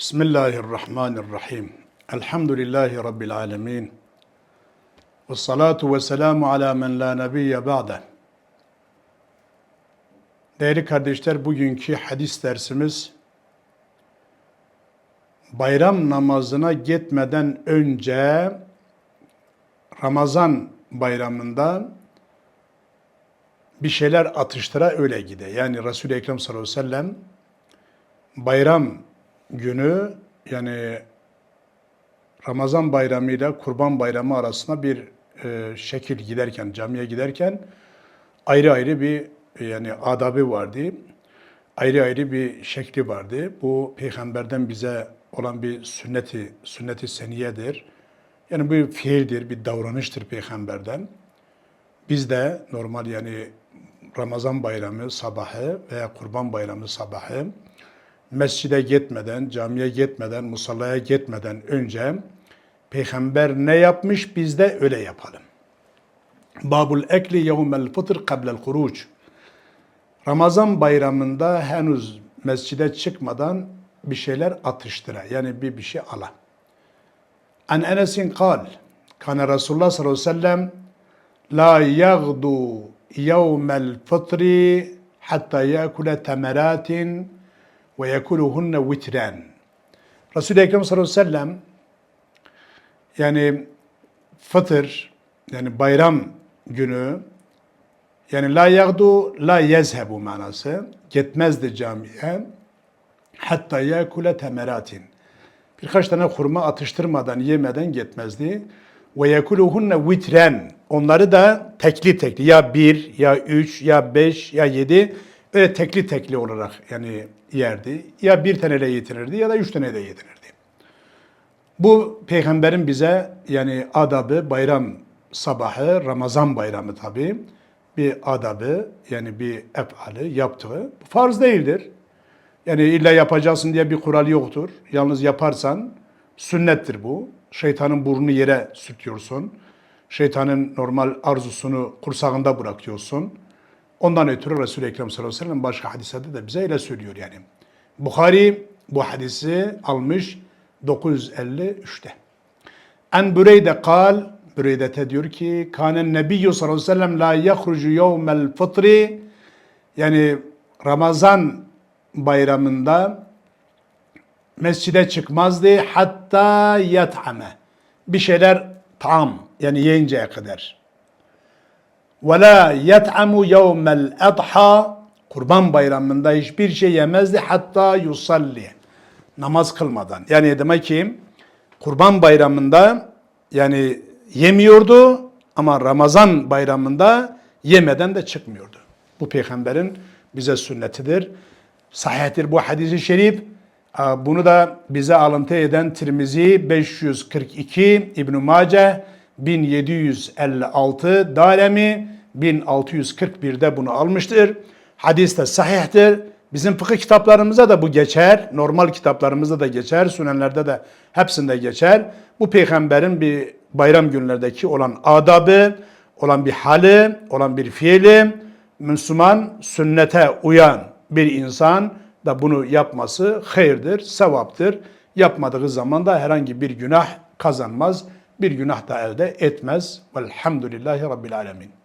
Bismillahirrahmanirrahim. Elhamdülillahi Rabbil alemin. Ve salatu ve selamu ala men la nebiyye ba'de. Değerli kardeşler, bugünkü hadis dersimiz bayram namazına gitmeden önce Ramazan bayramında bir şeyler atıştıra öyle gide. Yani Resul-i Ekrem sallallahu aleyhi ve sellem bayram günü yani Ramazan bayramı ile Kurban bayramı arasında bir e, şekil giderken, camiye giderken ayrı ayrı bir yani adabı vardı. Ayrı ayrı bir şekli vardı. Bu peygamberden bize olan bir sünneti, sünneti seniyedir. Yani bu bir fiildir, bir davranıştır peygamberden. Biz de normal yani Ramazan bayramı sabahı veya Kurban bayramı sabahı mescide gitmeden, camiye gitmeden, musallaya gitmeden önce peygamber ne yapmış biz de öyle yapalım. Babul ekli yevmel fıtr kablel huruc. Ramazan bayramında henüz mescide çıkmadan bir şeyler atıştıra. Yani bir bir şey ala. An Enes'in kal. Kana Resulullah sallallahu aleyhi ve sellem la yagdu yevmel fıtri hatta yakule temeratin ve yekuluhunne vitren. Resul-i Ekrem sallallahu aleyhi ve sellem yani fıtır yani bayram günü yani la yagdu la yezhebu manası gitmezdi camiye hatta yakule temeratin. Birkaç tane hurma atıştırmadan yemeden gitmezdi ve yekuluhunne vitren onları da tekli tekli ya bir ya üç ya beş ya yedi Öyle tekli tekli olarak yani yerdi. Ya bir taneyle yetirirdi ya da üç taneyle yetirirdi. Bu peygamberin bize yani adabı bayram sabahı, Ramazan bayramı tabi bir adabı yani bir efali yaptığı farz değildir. Yani illa yapacaksın diye bir kural yoktur. Yalnız yaparsan sünnettir bu. Şeytanın burnunu yere sürtüyorsun. Şeytanın normal arzusunu kursağında bırakıyorsun. Ondan ötürü Resul-i Ekrem sallallahu aleyhi ve sellem başka hadislerde de bize öyle söylüyor yani. Bukhari bu hadisi almış 953'te. En Büreyde kal, Büreyde diyor ki, Kanen Nebiyyü sallallahu aleyhi ve sellem la yahrucu yevmel fıtri yani Ramazan bayramında mescide çıkmazdı hatta yat'ame. Bir şeyler tam yani yiyinceye kadar. Ve la yet'amu yevmel adha Kurban bayramında hiçbir şey yemezdi hatta yusalli. Namaz kılmadan. Yani demek ki Kurban bayramında yani yemiyordu ama Ramazan bayramında yemeden de çıkmıyordu. Bu peygamberin bize sünnetidir. Sahihtir bu hadisi şerif. Bunu da bize alıntı eden Tirmizi 542, İbn Mace 1756, Daremi 1641'de bunu almıştır. Hadis de sahihtir. Bizim fıkıh kitaplarımızda da bu geçer. Normal kitaplarımızda da geçer. Sünenlerde de hepsinde geçer. Bu peygamberin bir bayram günlerdeki olan adabı, olan bir hali, olan bir fiili, Müslüman sünnete uyan bir insan da bunu yapması hayırdır, sevaptır. Yapmadığı zaman da herhangi bir günah kazanmaz, bir günah da elde etmez. Velhamdülillahi Rabbil Alemin.